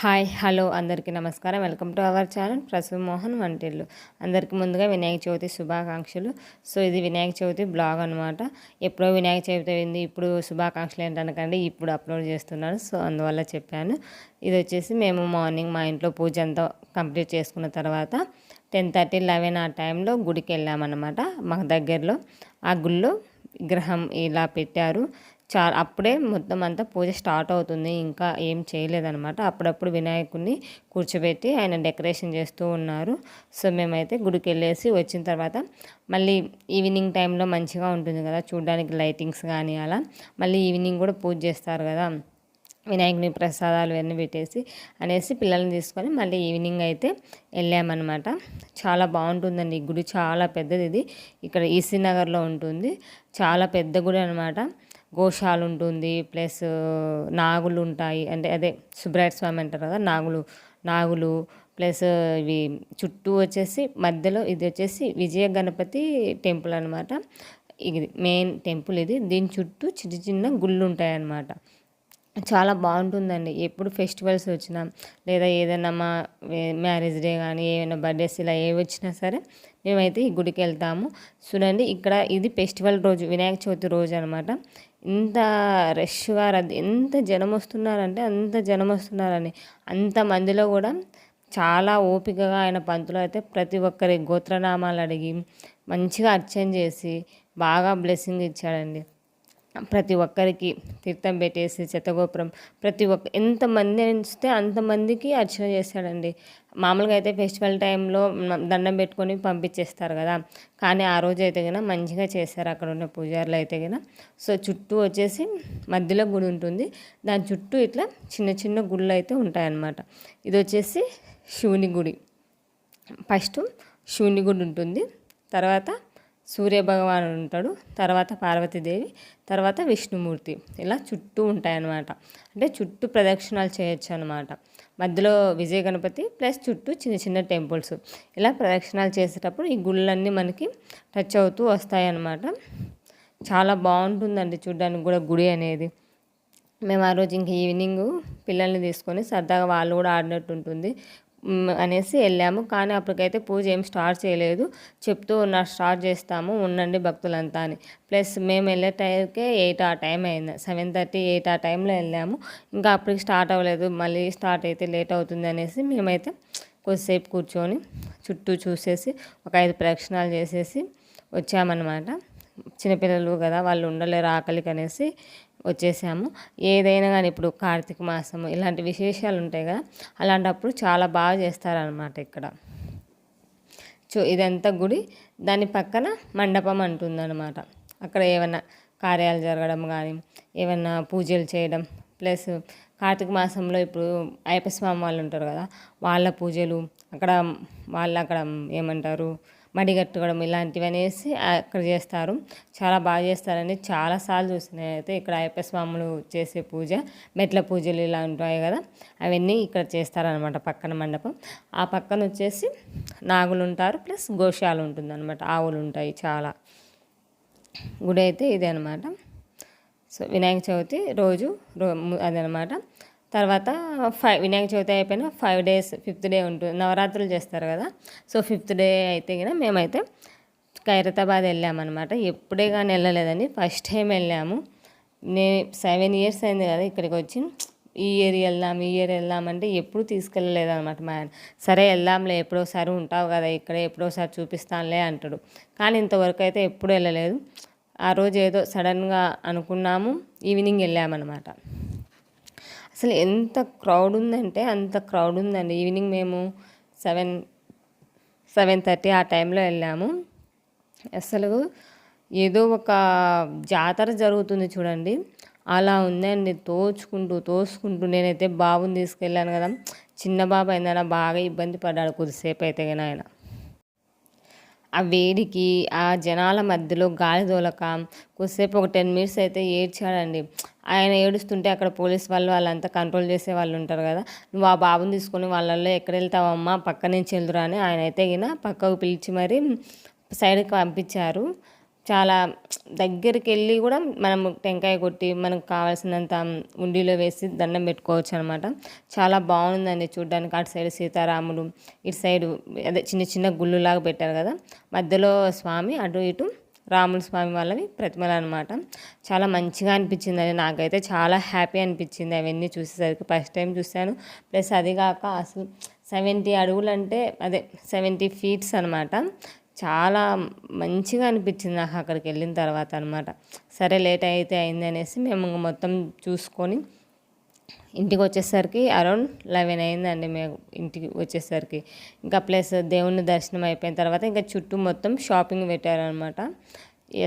Hi hello అందరికీ నమస్కారం. Welcome to our channel Prasu Mohan వంటిల్లు. అందరికీ ముందుగా వినాయక చవితి శుభాకాంక్షలు. సో ఇది వినాయక చవితి బ్లాగ్ అనమాట ఎప్పుడో వినాయక చవితి అయింది ఇప్పుడు శుభాకాంక్షలు ఏంటనకండి ఇప్పుడు అప్లోడ్ చేస్తున్నాను. సో అందువల్ల చెప్పాను. ఇది వచ్చేసి మేము మార్నింగ్ మా ఇంట్లో పూజ అంతా కంప్లీట్ చేసుకున్న తర్వాత టెన్ థర్టీ లెవెన్ ఆ టైంలో గుడికి వెళ్ళామన్నమాట మాకు దగ్గరలో. ఆ గుళ్ళో విగ్రహం ఇలా పెట్టారు. చా అప్పుడే మొత్తం అంతా పూజ స్టార్ట్ అవుతుంది. ఇంకా ఏం చేయలేదనమాట అప్పుడప్పుడు వినాయకుడిని కూర్చోబెట్టి ఆయన డెకరేషన్ చేస్తూ ఉన్నారు. సో మేమైతే గుడికి వెళ్ళేసి వచ్చిన తర్వాత మళ్ళీ ఈవినింగ్ టైంలో మంచిగా ఉంటుంది కదా చూడడానికి లైటింగ్స్ కానీ అలా. మళ్ళీ ఈవినింగ్ కూడా పూజ చేస్తారు కదా. వినాయకుని ప్రసాదాలు ఇవన్నీ పెట్టేసి అనేసి పిల్లల్ని తీసుకొని మళ్ళీ ఈవినింగ్ అయితే వెళ్ళామన్నమాట. చాలా బాగుంటుందండి. ఈ గుడి చాలా పెద్దది ఇది. ఇక్కడ ఈసీ నగర్లో ఉంటుంది. చాలా పెద్ద గుడి అనమాట గోశాల ఉంటుంది ప్లస్ నాగులు ఉంటాయి అంటే అదే సుబ్రాయ స్వామి అంటారు కదా నాగులు నాగులు ప్లస్ ఇవి చుట్టూ వచ్చేసి మధ్యలో ఇది వచ్చేసి విజయ గణపతి టెంపుల్ అనమాట ఇది మెయిన్ టెంపుల్ ఇది. దీని చుట్టూ చిన్న చిన్న గుళ్ళు ఉంటాయన్నమాట చాలా బాగుంటుందండి. ఎప్పుడు ఫెస్టివల్స్ వచ్చినా లేదా ఏదైనా మా మ్యారేజ్ డే కానీ ఏమైనా బర్త్డేస్ ఇలా ఏవి వచ్చినా సరే మేమైతే ఈ గుడికి వెళ్తాము చూడండి ఇక్కడ ఇది ఫెస్టివల్ రోజు వినాయక చవితి రోజు అనమాట ఇంత రష్గా రద్దీ ఎంత జనం వస్తున్నారంటే అంత జనం వస్తున్నారని అంతమందిలో కూడా చాలా ఓపికగా ఆయన పంతులు అయితే ప్రతి ఒక్కరి గోత్రనామాలు అడిగి మంచిగా అర్చన చేసి బాగా బ్లెస్సింగ్ ఇచ్చాడండి. ప్రతి ఒక్కరికి తీర్థం పెట్టేసి చెత్తగోపురం ప్రతి ఒక్క ఎంతమంది వస్తే అంతమందికి అర్చన చేస్తాడండి. మామూలుగా అయితే ఫెస్టివల్ టైంలో దండం పెట్టుకొని పంపించేస్తారు కదా. కానీ ఆ రోజు అయితే కనుక మంచిగా చేస్తారు. అక్కడ ఉన్న పూజారులు అయితే కనుక సో చుట్టూ వచ్చేసి మధ్యలో గుడి ఉంటుంది. దాని చుట్టూ ఇట్లా చిన్న చిన్న గుళ్ళు అయితే ఉంటాయన్నమాట. ఇది వచ్చేసి శివుని గుడి. ఫస్ట్ శివుని గుడి ఉంటుంది. తర్వాత సూర్యభగవానుడు ఉంటాడు తర్వాత పార్వతీదేవి తర్వాత విష్ణుమూర్తి. ఇలా చుట్టూ ఉంటాయన్నమాట. అంటే చుట్టూ ప్రదక్షిణాలు చేయొచ్చు అనమాట మధ్యలో విజయ గణపతి ప్లస్ చుట్టూ చిన్న చిన్న టెంపుల్స్. ఇలా ప్రదక్షిణాలు చేసేటప్పుడు ఈ గుళ్ళన్నీ మనకి టచ్ అవుతూ వస్తాయన్నమాట. చాలా బాగుంటుందండి చూడడానికి కూడా గుడి అనేది. మేము ఆ రోజు ఇంక ఈవినింగ్ పిల్లల్ని తీసుకొని సరదాగా వాళ్ళు కూడా ఆడినట్టు ఉంటుంది అనేసి వెళ్ళాము. కానీ అప్పటికైతే పూజ ఏం స్టార్ట్ చేయలేదు. చెప్తూ ఉన్నా స్టార్ట్ చేస్తాము ఉండండి భక్తులంతా అని. ప్లస్ మేము వెళ్ళే టైంకే ఎయిట్ ఆ టైం అయింది. సెవెన్ థర్టీ ఎయిట్ ఆ టైంలో వెళ్ళాము. ఇంకా అప్పటికి స్టార్ట్ అవ్వలేదు. మళ్ళీ స్టార్ట్ అయితే లేట్ అవుతుంది అనేసి మేమైతే కొద్దిసేపు కూర్చొని చుట్టూ చూసేసి ఒక ఐదు ప్రదక్షిణాలు చేసేసి వచ్చామన్నమాట. చిన్నపిల్లలు కదా వాళ్ళు ఉండలేరు ఆకలికి అనేసి వచ్చేసాము. ఏదైనా కానీ ఇప్పుడు కార్తీక మాసం ఇలాంటి విశేషాలు ఉంటాయి కదా అలాంటప్పుడు చాలా బాగా చేస్తారనమాట ఇక్కడ. చూ ఇదంతా గుడి దాని పక్కన మండపం అంటుందన్నమాట. అక్కడ ఏమైనా కార్యాలు జరగడం కానీ ఏమైనా పూజలు చేయడం ప్లస్ కార్తీక మాసంలో ఇప్పుడు అయ్యప్ప స్వామి వాళ్ళు ఉంటారు కదా వాళ్ళ పూజలు అక్కడ వాళ్ళు అక్కడ ఏమంటారు మడి కట్టుకోవడం ఇలాంటివి అనేసి అక్కడ చేస్తారు. చాలా బాగా చేస్తారని చాలాసార్లు చూసిన అయితే ఇక్కడ అయ్యప్ప స్వాములు చేసే పూజ మెట్ల పూజలు ఇలా ఉంటాయి కదా అవన్నీ ఇక్కడ చేస్తారనమాట పక్కన మండపం. ఆ పక్కన వచ్చేసి నాగులు ఉంటారు ప్లస్ గోశాలు ఉంటుంది అనమాట ఆవులు ఉంటాయి చాలా. గుడి అయితే ఇదే అనమాట సో వినాయక చవితి రోజు రో అదనమాట తర్వాత ఫైవ్ వినాయక చవితి అయిపోయిన ఫైవ్ డేస్ ఫిఫ్త్ డే ఉంటుంది నవరాత్రులు చేస్తారు కదా. సో ఫిఫ్త్ డే అయితే కదా మేమైతే ఖైరతాబాద్ వెళ్ళామన్నమాట. ఎప్పుడే కానీ వెళ్ళలేదని ఫస్ట్ టైం వెళ్ళాము. నేను సెవెన్ ఇయర్స్ అయింది కదా ఇక్కడికి వచ్చి ఈ ఇయర్ వెళ్దాం ఈ ఇయర్ వెళ్దాం అంటే ఎప్పుడు తీసుకెళ్ళలేదు అనమాట మా ఆయన. సరే వెళ్దాంలే ఎప్పుడోసారి ఉంటావు కదా ఇక్కడ ఎప్పుడోసారి చూపిస్తానులే అంటాడు. కానీ ఇంతవరకు అయితే ఎప్పుడు వెళ్ళలేదు. ఆ రోజు ఏదో సడన్గా అనుకున్నాము ఈవినింగ్ వెళ్ళామన్నమాట. అసలు ఎంత క్రౌడ్ ఉందంటే అంత క్రౌడ్ ఉందండి. ఈవినింగ్ మేము సెవెన్ సెవెన్ థర్టీ ఆ టైంలో వెళ్ళాము. అసలు ఏదో ఒక జాతర జరుగుతుంది చూడండి. అలా ఉందండి. తోచుకుంటూ తోసుకుంటూ నేనైతే బాబుని తీసుకెళ్ళాను కదా. చిన్న బాబు అయిందన బాగా ఇబ్బంది పడ్డాడు కొద్దిసేపు అయితే కానీ ఆయన. ఆ వేడికి ఆ జనాల మధ్యలో గాలి దోలక కొద్దిసేపు ఒక టెన్ మినిట్స్ అయితే ఏడ్చాడండి. ఆయన ఏడుస్తుంటే అక్కడ పోలీస్ వాళ్ళు వాళ్ళంతా కంట్రోల్ చేసే వాళ్ళు ఉంటారు కదా. నువ్వు ఆ బాబుని తీసుకొని వాళ్ళల్లో ఎక్కడ వెళ్తావమ్మా? పక్క నుంచి వెళ్దురా అని ఆయన అయితే గిన పక్కకు పిలిచి మరి సైడ్కి పంపించారు. చాలా దగ్గరికి వెళ్ళి కూడా మనం టెంకాయ కొట్టి మనకు కావాల్సినంత ఉండిలో వేసి దండం పెట్టుకోవచ్చు అనమాట చాలా బాగుందండి చూడడానికి. అటు సైడ్ సీతారాములు ఇటు సైడ్ అదే చిన్న చిన్న గుళ్ళులాగా పెట్టారు కదా. మధ్యలో స్వామి అటు ఇటు రాముల స్వామి వాళ్ళవి ప్రతిమలు అనమాట చాలా మంచిగా అనిపించింది అది నాకైతే చాలా హ్యాపీ అనిపించింది అవన్నీ చూసేసరికి. ఫస్ట్ టైం చూశాను. ప్లస్ అది కాక అసలు సెవెంటీ అడుగులు అంటే అదే సెవెంటీ ఫీట్స్ అనమాట చాలా మంచిగా అనిపించింది నాకు అక్కడికి వెళ్ళిన తర్వాత అనమాట సరే లేట్ అయితే అయింది అనేసి మేము మొత్తం చూసుకొని ఇంటికి వచ్చేసరికి అరౌండ్ లెవెన్ అయిందండి మేము ఇంటికి వచ్చేసరికి. ఇంకా ప్లస్ దేవుని దర్శనం అయిపోయిన తర్వాత ఇంకా చుట్టూ మొత్తం షాపింగ్ పెట్టారనమాట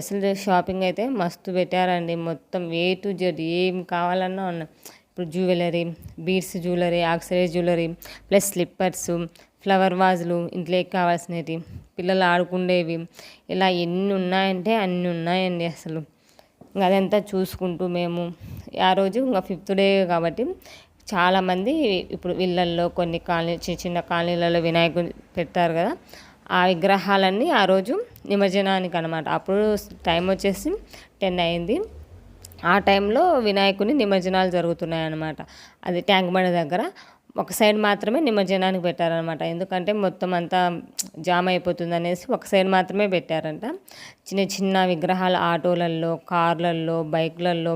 అసలు షాపింగ్ అయితే మస్తు పెట్టారండి. మొత్తం ఏ టు జెడ్ ఏం కావాలన్నా ఉన్నాయి ఇప్పుడు jewellery beads jewellery accessories jewellery plus slippers flower వాజులు ఇంట్లోకి కావాల్సినవి పిల్లలు ఆడుకుండేవి. ఇలా ఎన్ని ఉన్నాయంటే అన్ని ఉన్నాయండి అసలు. అదంతా చూసుకుంటూ మేము ఆ రోజు ఇంకా ఫిఫ్త్ డే కాబట్టి చాలామంది ఇప్పుడు ఇళ్ళల్లో కొన్ని కాలనీ చిన్న చిన్న కాలనీలలో వినాయకుడు పెడతారు కదా. ఆ విగ్రహాలన్నీ ఆ రోజు నిమజ్జనానికి అనమాట అప్పుడు టైం వచ్చేసి టెన్ అయింది. ఆ టైంలో వినాయకుని నిమజ్జనాలు జరుగుతున్నాయి అన్నమాట అది ట్యాంక్ బండి దగ్గర. ఒక సైడ్ మాత్రమే నిమజ్జనానికి పెట్టారనమాట ఎందుకంటే మొత్తం అంతా జామ్ అయిపోతుంది అనేసి ఒక సైడ్ మాత్రమే పెట్టారంట. చిన్న చిన్న విగ్రహాలు ఆటోలల్లో కార్లల్లో బైక్లలో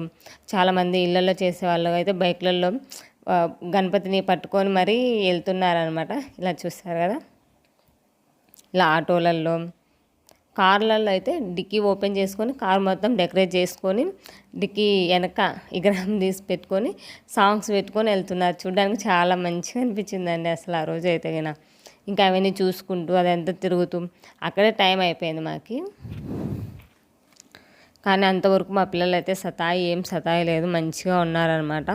చాలామంది ఇళ్ళల్లో చేసే వాళ్ళు అయితే బైక్లలో గణపతిని పట్టుకొని మరీ వెళ్తున్నారనమాట ఇలా చూస్తారు కదా. ఇలా ఆటోలలో కార్లలో అయితే డిక్కీ ఓపెన్ చేసుకొని కార్ మొత్తం డెకరేట్ చేసుకొని డిక్కీ వెనక విగ్రహం తీసి పెట్టుకొని సాంగ్స్ పెట్టుకొని వెళ్తున్నారు. చూడడానికి చాలా మంచిగా అనిపించిందండి అసలు ఆ రోజు అయితే కనుక ఇంకా అవన్నీ చూసుకుంటూ అదంతా తిరుగుతూ అక్కడే టైం అయిపోయింది మాకి. కానీ అంతవరకు మా పిల్లలు అయితే సతాయి ఏం సతాయి లేదు మంచిగా ఉన్నారనమాట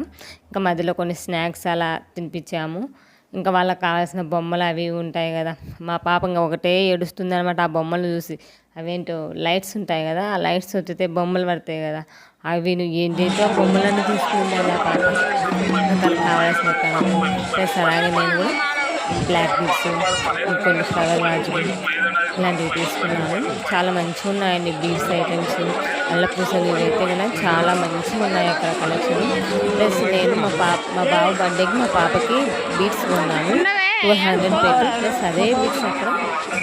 ఇంకా మధ్యలో కొన్ని స్నాక్స్ అలా తినిపించాము. ఇంకా వాళ్ళకి కావాల్సిన బొమ్మలు అవి ఉంటాయి కదా. మా పాప ఇంకా ఒకటే ఏడుస్తుంది అనమాట ఆ బొమ్మలు చూసి. అవేంటో లైట్స్ ఉంటాయి కదా ఆ లైట్స్ వచ్చితే బొమ్మలు పడతాయి కదా. అవి నువ్వు ఏంటంటే ఆ బొమ్మలన్నీ తీసుకుంటాను. ఆ పాప తనకు కావాల్సిన సరే నేను కూడా బ్లాక్ బీట్స్ కొన్ని ఫ్లవర్ గాజులు ఇలాంటివి తీసుకున్నాను. చాలా మంచిగా ఉన్నాయండి బీడ్స్ ఐటమ్స్. అల్లపూసలు ఇవైతే కదా చాలా మంచిగా ఉన్నాయి అక్కడ కలెక్షన్. ప్లస్ నేను మా పాప మా బాబు బర్త్డేకి మా పాపకి బీట్స్ కొన్నాను. టూ హండ్రెడ్ పెట్టి. ప్లస్ అదే బీట్స్ అక్కడ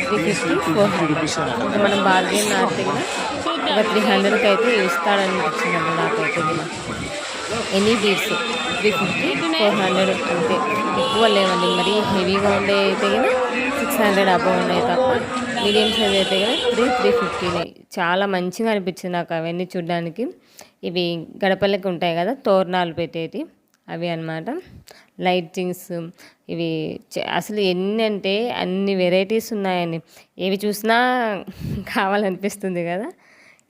త్రీ ఫిఫ్టీ ఫోర్ హండ్రెడ్. మనం బార్గెన్ ఆడితే ఒక త్రీ హండ్రెడ్కి అయితే ఇస్తాడనిపించిందండి నాకైతే. Any beads three fifty four hundred అంతే ఎక్కువ లేవండి. మరి హెవీగా ఉండే అయితే కదా సిక్స్ హండ్రెడ్ అబవ్ ఉన్నాయి తప్ప మీడియం సైజ్ అయితే కదా త్రీ త్రీ ఫిఫ్టీని చాలా మంచిగా అనిపించింది నాకు అవన్నీ చూడడానికి. ఇవి గడపలకి ఉంటాయి కదా తోరణాలు పెట్టేటి అవి అనమాట లైటింగ్స్ ఇవి అసలు ఎన్ని అంటే అన్ని వెరైటీస్ ఉన్నాయని ఏవి చూసినా కావాలనిపిస్తుంది కదా.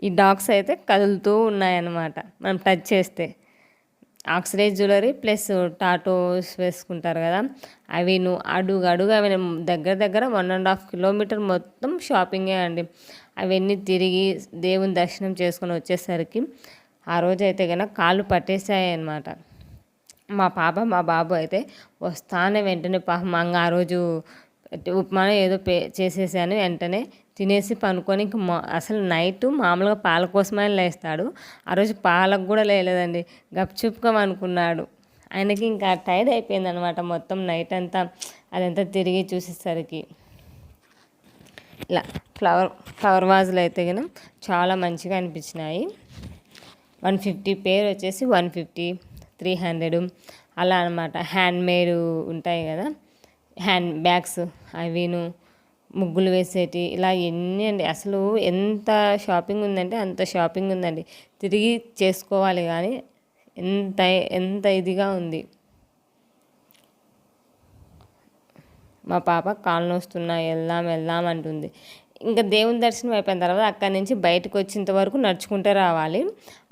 ఈ డాగ్స్ అయితే కదులుతూ ఉన్నాయన్నమాట. మనం టచ్ చేస్తే. ఆక్సిడైజ్ జ్యువెలరీ ప్లస్ టాటోస్ వేసుకుంటారు కదా అవి నువ్వు అడుగు అడుగు అవి దగ్గర దగ్గర వన్ అండ్ హాఫ్ కిలోమీటర్ మొత్తం షాపింగే అండి. అవన్నీ తిరిగి దేవుని దర్శనం చేసుకొని వచ్చేసరికి ఆ రోజు అయితే కనుక కాళ్ళు పట్టేసాయి అనమాట మా పాప మా బాబు అయితే వస్తానే వెంటనే పాపం ఆ రోజు ఉప్మా ఏదో పే చేసేసాను వెంటనే తినేసి పనుకొని అసలు నైట్ మామూలుగా పాల కోసమే లేస్తాడు. ఆ రోజు పాలకు కూడా లేలేదండి గప్చుప్గా అనుకున్నాడు. ఆయనకి ఇంకా టైర్డ్ అయిపోయింది అనమాట మొత్తం నైట్ అంతా. అదంతా తిరిగి చూసేసరికి. ఇలా ఫ్లవర్ ఫ్లవర్ వాజులు అయితే కనుక చాలా మంచిగా అనిపించినాయి. వన్ ఫిఫ్టీ పేర్ వచ్చేసి వన్ ఫిఫ్టీ త్రీ హండ్రెడ్ అలా అనమాట హ్యాండ్మేడ్ ఉంటాయి కదా. హ్యాండ్ బ్యాగ్స్ అవిను ముగ్గులు వేసేటి ఇలా ఎన్ని అండి. అసలు ఎంత షాపింగ్ ఉందంటే అంత షాపింగ్ ఉందండి. తిరిగి చేసుకోవాలి కానీ ఎంత ఎంత ఇదిగా ఉంది. మా పాప కాళ్ళు వస్తున్నాయి వెళ్దాం వెళ్దాం అంటుంది. ఇంకా దేవుని దర్శనం అయిపోయిన తర్వాత అక్కడి నుంచి బయటకు వచ్చేంత వరకు నడుచుకుంటే రావాలి.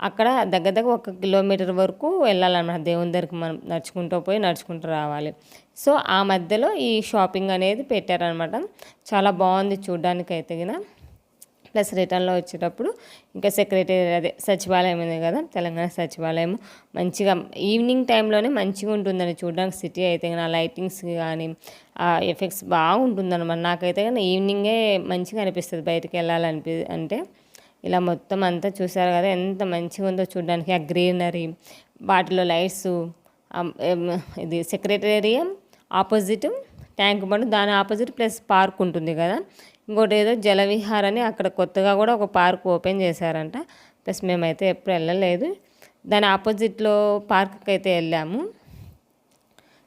అక్కడ దగ్గర దగ్గర ఒక కిలోమీటర్ వరకు వెళ్ళాలన్నమాట. దేవుని దగ్గరికి మనం నడుచుకుంటూ పోయి నడుచుకుంటూ రావాలి. సో ఆ మధ్యలో ఈ షాపింగ్ అనేది పెట్టారనమాట చాలా బాగుంది చూడడానికి అయితే ప్లస్ రిటర్న్లో వచ్చేటప్పుడు ఇంకా సెక్రటరీ అదే సచివాలయం ఉంది కదా తెలంగాణ సచివాలయం. మంచిగా ఈవినింగ్ టైంలోనే మంచిగా ఉంటుందని చూడడానికి సిటీ అయితే కానీ లైటింగ్స్ కానీ ఆ ఎఫెక్ట్స్ బాగుంటుందన్నమాట. నాకైతే కానీ ఈవినింగే మంచిగా అనిపిస్తుంది బయటకు వెళ్ళాలనిపి అంటే ఇలా మొత్తం అంతా చూసారు కదా ఎంత మంచిగా ఉందో చూడడానికి. ఆ గ్రీనరీ వాటిలో లైట్స్ ఇది సెక్రటేరియం ఆపోజిట్ ట్యాంక్ బండ్ దాని ఆపోజిట్ ప్లస్ పార్క్ ఉంటుంది కదా. ఇంకోటి ఏదో జలవిహార్ అని అక్కడ కొత్తగా కూడా ఒక పార్క్ ఓపెన్ చేశారంట. ప్లస్ మేమైతే ఎప్పుడు వెళ్ళలేదు. దాని ఆపోజిట్లో పార్క్కి అయితే వెళ్ళాము.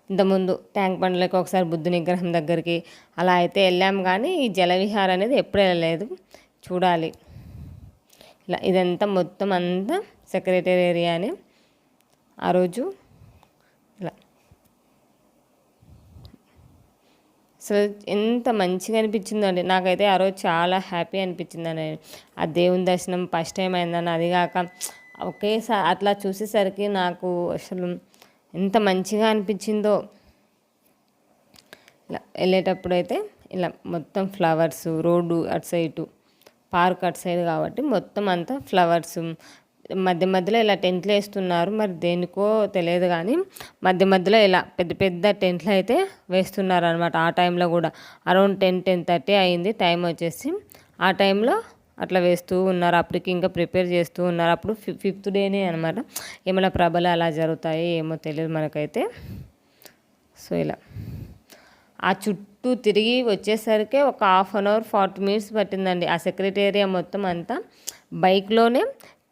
ఇంతకుముందు ట్యాంక్ బండ్లకి ఒకసారి బుద్ధుని నిగ్రహం దగ్గరికి అలా అయితే వెళ్ళాము కానీ ఈ జలవిహార్ అనేది ఎప్పుడు వెళ్ళలేదు. చూడాలి. ఇలా ఇదంతా మొత్తం అంతా సెక్రటరీ ఏరియా అని ఆ రోజు అసలు ఎంత మంచిగా అనిపించిందండి. నాకైతే ఆ రోజు చాలా హ్యాపీ అనిపించిందండి. ఆ దేవుని దర్శనం ఫస్ట్ టైం అయిందని అది కాక ఒకేసారి అట్లా చూసేసరికి నాకు అసలు ఎంత మంచిగా అనిపించిందో. ఇలా వెళ్ళేటప్పుడు అయితే ఇలా మొత్తం ఫ్లవర్స్ రోడ్డు అటు సైడు పార్క్ అటు సైడ్ కాబట్టి మొత్తం అంతా ఫ్లవర్స్ మధ్య మధ్యలో ఇలా టెంట్లు వేస్తున్నారు. మరి దేనికో తెలియదు కానీ మధ్య మధ్యలో ఇలా పెద్ద పెద్ద టెంట్లు అయితే వేస్తున్నారు అనమాట ఆ టైంలో కూడా. అరౌండ్ టెన్ టెన్ థర్టీ అయింది టైం వచ్చేసి. ఆ టైంలో అట్లా వేస్తూ ఉన్నారు. అప్పటికి ఇంకా ప్రిపేర్ చేస్తూ ఉన్నారు. అప్పుడు ఫిఫ్త్ డేనే అనమాట ఏమైనా ప్రభలు అలా జరుగుతాయి ఏమో తెలియదు మనకైతే. సో ఇలా. ఆ చుట్టూ తిరిగి వచ్చేసరికి ఒక half an hour forty minutes పట్టిందండి. ఆ సెక్రటేరియా మొత్తం అంతా బైక్లోనే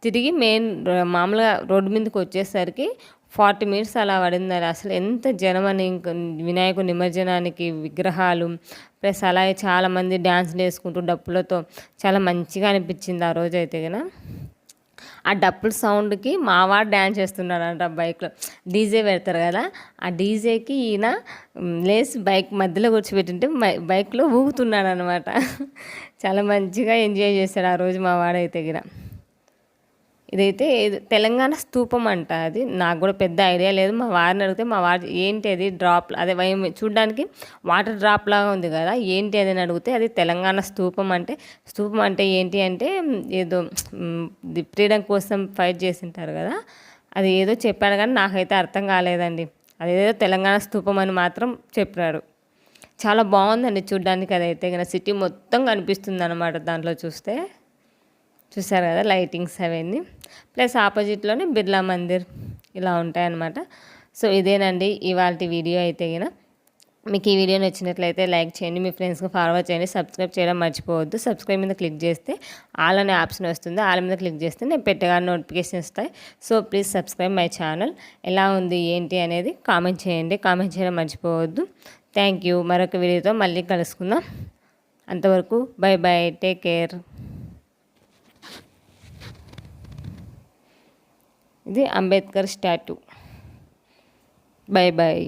తిరిగి మెయిన్ మామూలుగా రోడ్డు మీదకి వచ్చేసరికి ఫార్టీ మినిట్స్ అలా పడింది అసలు ఎంత జనం అని వినాయకు నిమజ్జనానికి విగ్రహాలు ప్లస్ అలాగే చాలామంది డ్యాన్స్లు వేసుకుంటూ డప్పులతో చాలా మంచిగా అనిపించింది ఆ రోజు అయితే కదా ఆ డప్పుల సౌండ్కి మావాడు డ్యాన్స్ చేస్తున్నాడంట బైక్లో. డీజే పెడతారు కదా ఆ డీజేకి ఈయన లేచి బైక్ మధ్యలో కూర్చోబెట్టింటే బైక్లో ఊగుతున్నాడు అనమాట చాలా మంచిగా ఎంజాయ్ చేశాడు ఆ రోజు మా వాడైతే గిన ఇదైతే తెలంగాణ స్తూపం అంట అది. నాకు కూడా పెద్ద ఐడియా లేదు. మా వారిని అడిగితే మా వారి ఏంటి అది డ్రాప్ అదే చూడడానికి వాటర్ డ్రాప్ లాగా ఉంది కదా ఏంటి అది అని అడిగితే అది తెలంగాణ స్తూపం అంటే స్తూపం అంటే ఏంటి అంటే ఏదో ఫ్రీడమ్ కోసం ఫైట్ చేసింటారు కదా అది ఏదో చెప్పాడు కానీ నాకైతే అర్థం కాలేదండి. అదేదో తెలంగాణ స్తూపం అని మాత్రం చెప్పారు. చాలా బాగుందండి చూడ్డానికి అదైతే. కానీ సిటీ మొత్తం కనిపిస్తుంది అనమాట దాంట్లో చూస్తే. చూసారు కదా లైటింగ్స్ అవన్నీ. ప్లస్ ఆపోజిట్లోనే బిర్లా మందిర్ ఇలా ఉంటాయన్నమాట. సో ఇదేనండి ఇవాళ వీడియో అయితే గిన. మీకు ఈ వీడియో నచ్చినట్లయితే లైక్ చేయండి మీ ఫ్రెండ్స్కి ఫార్వర్డ్ చేయండి సబ్స్క్రైబ్ చేయడం మర్చిపోవద్దు. సబ్స్క్రైబ్ మీద క్లిక్ చేస్తే ఆల్ అనే ఆప్షన్ వస్తుంది. ఆల్ మీద క్లిక్ చేస్తే నేను పెట్టగా నోటిఫికేషన్ వస్తాయి. So please subscribe my channel. ఎలా ఉంది ఏంటి అనేది కామెంట్ చేయండి. కామెంట్ చేయడం మర్చిపోవద్దు. Thank you. మరొక వీడియోతో మళ్ళీ కలుసుకుందాం. అంతవరకు బై బై. Take care. ఇది అంబేద్కర్ స్టాట్యూ. Bye bye